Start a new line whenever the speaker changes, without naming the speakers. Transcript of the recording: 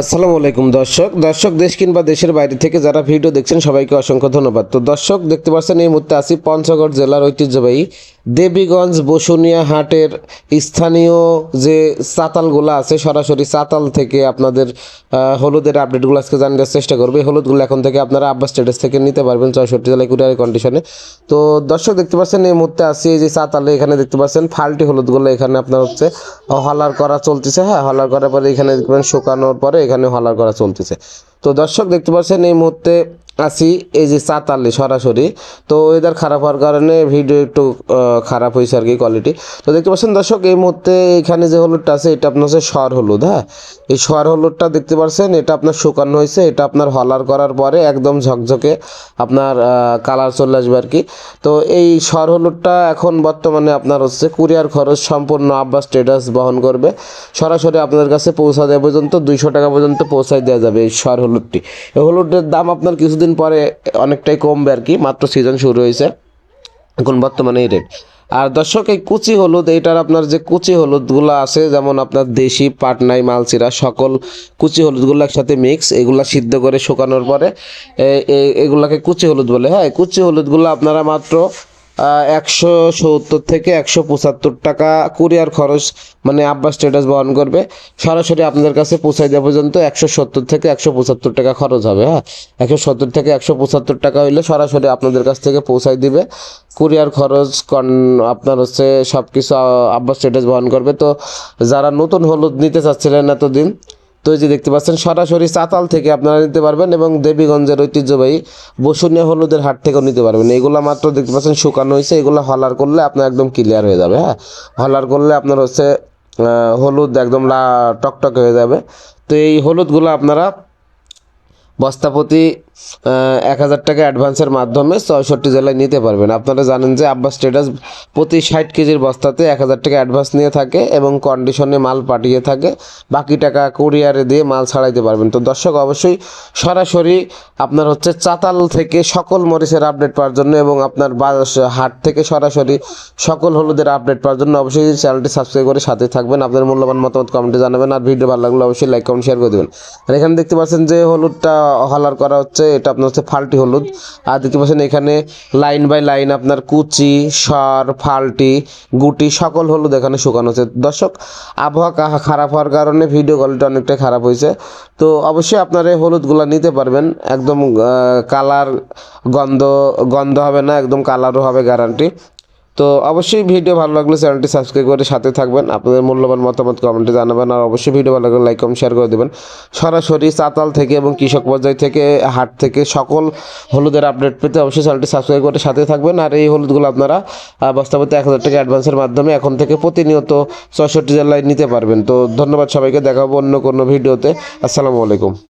আসসালামু আলাইকুম, দর্শক। দর্শক, দেশ কিংবা দেশের বাইরে থেকে যারা ভিডিও দেখছেন, সবাইকে অসংখ্য ধন্যবাদ। তো দর্শক, দেখতে পাচ্ছেন এই মুহূর্তে আছি পঞ্চগড় জেলার ঐতিহ্যবাহী দেবীগঞ্জ বসুনিয়া হাটের স্থানীয় যে চাতালগুলো আছে, সরাসরি চাতাল থেকে আপনাদের হলুদের আপডেটগুলো আজকে জানার চেষ্টা করবে। হলুদগুলো এখন থেকে আপনারা আব্বাস স্টেটাস থেকে নিতে পারবেন চৌষট্টি জেলায় কুরিয়ারের কন্ডিশনে তো দর্শক দেখতে পাচ্ছেন, এই মুহূর্তে আছি এই যে চাতালে, এখানে দেখতে পাচ্ছেন ফাল্টি হলুদগুলো এখানে আপনার হচ্ছে, হলার করা চলতেছে হ্যাঁ হলার করার পরে এখানে দেখবেন শুকানোর পরে এখানে হলার করা চলতেছে। তো দর্শক দেখতে পাচ্ছেন, এই মুহূর্তে আছি, এই যে চাতালে সরাসরি। তো ওয়েদার খারাপ হওয়ার কারণে ভিডিও একটু খারাপ হয়েছে আর কি কোয়ালিটি তো দেখতে পাচ্ছেন দর্শক, এই মুহূর্তে এখানে যে হলুদটা আছে, এটা আপনার হচ্ছে সর হলুদ হ্যাঁ? এই সর হলুদটা দেখতে পাচ্ছেন, এটা আপনার শুকানো হয়েছে, এটা আপনার হলার করার পরে একদম ঝকঝকে আপনার কালার চলে আসবে আর কি। তো এই সর হলুদটা এখন বর্তমানে আপনার হচ্ছে কুরিয়ার খরচ সম্পূর্ণ আব্বাস স্টেটাস বহন করবে। সরাসরি আপনার কাছে পৌঁছা দেওয়া পর্যন্ত দুইশো টাকা পর্যন্ত পৌঁছায় দেওয়া যাবে এই সর হলুদটি। এই হলুদের দাম আপনার কিছুদিন পরে অনেকটাই কমবে আর কি, মাত্র সিজন শুরু হয়েছে, এখন বর্তমানে এই রেট আর দর্শক, এই কুচি হলুদ এটার আপনার যে কুচি হলুদগুলো আছে, যেমন আপনার দেশি, পাটনাই, মালচিরা, সকল কুচি হলুদগুলো একসাথে মিক্স এগুলা সিদ্ধ করে শুকানোর পরে এগুলাকে কুচি হলুদ বলে। হ্যাঁ কুচি হলুদগুলো আপনারা মাত্র একশো সত্তর থেকে একশো পঁচাত্তর টাকা কুরিয়ার খরচ মানে আব্বাস স্ট্যাটাস বহন করবে। সরাসরি আপনাদের কাছে পৌঁছাই দেওয়া পর্যন্ত একশো সত্তর থেকে একশো পঁচাত্তর টাকা খরচ হবে হ্যাঁ? একশো সত্তর থেকে একশো পঁচাত্তর টাকা হইলে সরাসরি আপনাদের কাছ থেকে পৌঁছাই দিবে। কুরিয়ার খরচ কন, আপনার হচ্ছে সব কিছু আব্বাস স্ট্যাটাস বহন করবে। তো যারা নতুন হলুদ নিতে চাচ্ছিলেন এতদিন তো এই যে দেখতে পাচ্ছেন, সরাসরি চাতাল থেকে আপনারা নিতে পারবেন এবং দেবীগঞ্জের ঐতিহ্যবাহী বসুনিয়া হলুদের হাট থেকেও নিতে পারবেন। এগুলো মাত্র দেখতে পাচ্ছেন, শুকানো হয়েছে। এগুলো হলার করলে আপনার একদম ক্লিয়ার হয়ে যাবে হ্যাঁ? হলার করলে আপনার হচ্ছে হলুদ একদম লা, টকটক হয়ে যাবে। তো এই হলুদগুলো আপনারা বস্তাপতি এক হাজার টাকা অ্যাডভান্সের মাধ্যমে ছয়ষট্টি জেলায় নিতে পারবেন। আপনারা জানেন যে আব্বাস স্টেটাস প্রতি ষাট কেজির বস্তাতে এক হাজার টাকা অ্যাডভান্স নিয়ে থাকে এবং কন্ডিশনে মাল পাঠিয়ে থাকে। বাকি টাকা কুরিয়ারে দিয়ে মাল ছাড়াইতে পারবেন। তো দর্শক, অবশ্যই সরাসরি আপনার হচ্ছে চাতাল থেকে সকল মরিচের আপডেট পাওয়ার জন্য এবং আপনার হাট থেকে সরাসরি সকল হলুদের আপডেট পাওয়ার জন্য অবশ্যই চ্যানেলটি সাবস্ক্রাইব করে সাথে থাকবেন। আপনার মূল্যবান মতামত কমেন্টে জানাবেন। আর ভিডিও ভালো লাগলে অবশ্যই লাইক কমেন্ট শেয়ার করে দেবেন। আর এখানে দেখতে পাচ্ছেন যে হলুদটা হলার করা হচ্ছে। এটা আপনার হচ্ছে ফাল্টি হলুদ। আর দেখতে পাচ্ছেন এখানে লাইন বাই লাইন আপনার কুচি, সর, ফাল্টি, গুটি, সকল হলুদ এখানে শুকানো হচ্ছে দর্শক, আবহাওয়া খারাপ হওয়ার কারণে ভিডিও কোয়ালিটি অনেকটাই খারাপ হয়েছে। তো অবশ্যই আপনারা এই হলুদগুলো নিতে পারবেন। একদম কালার গন্ধ গন্ধ হবে না, একদম কালারও হবে গ্যারান্টি তো অবশ্যই ভিডিও ভালো লাগলে চ্যানেলটি সাবস্ক্রাইব করে সাথে থাকবেন। আপনাদের মূল্যবান মতামত কমেন্টে জানাবেন আর অবশ্যই ভিডিও ভালো লাগলে লাইক কমেন্ট শেয়ার করে দেবেন। সরাসরি চাতাল থেকে এবং কৃষক পর্যায় থেকে হাট থেকে সকল হলুদের আপডেট পেতে অবশ্যই চ্যানেলটি সাবস্ক্রাইব করে সাথে থাকবেন। আর এই হলুদগুলো আপনারা আহ, বস্তাপতি এক হাজার টাকা অ্যাডভান্সের মাধ্যমে এখন থেকে প্রতিনিয়ত ছয়ষট্টি জেলায় নিতে পারবেন। তো ধন্যবাদ সবাইকে দেখাবো অন্য কোনো ভিডিওতে। আসসালামু আলাইকুম।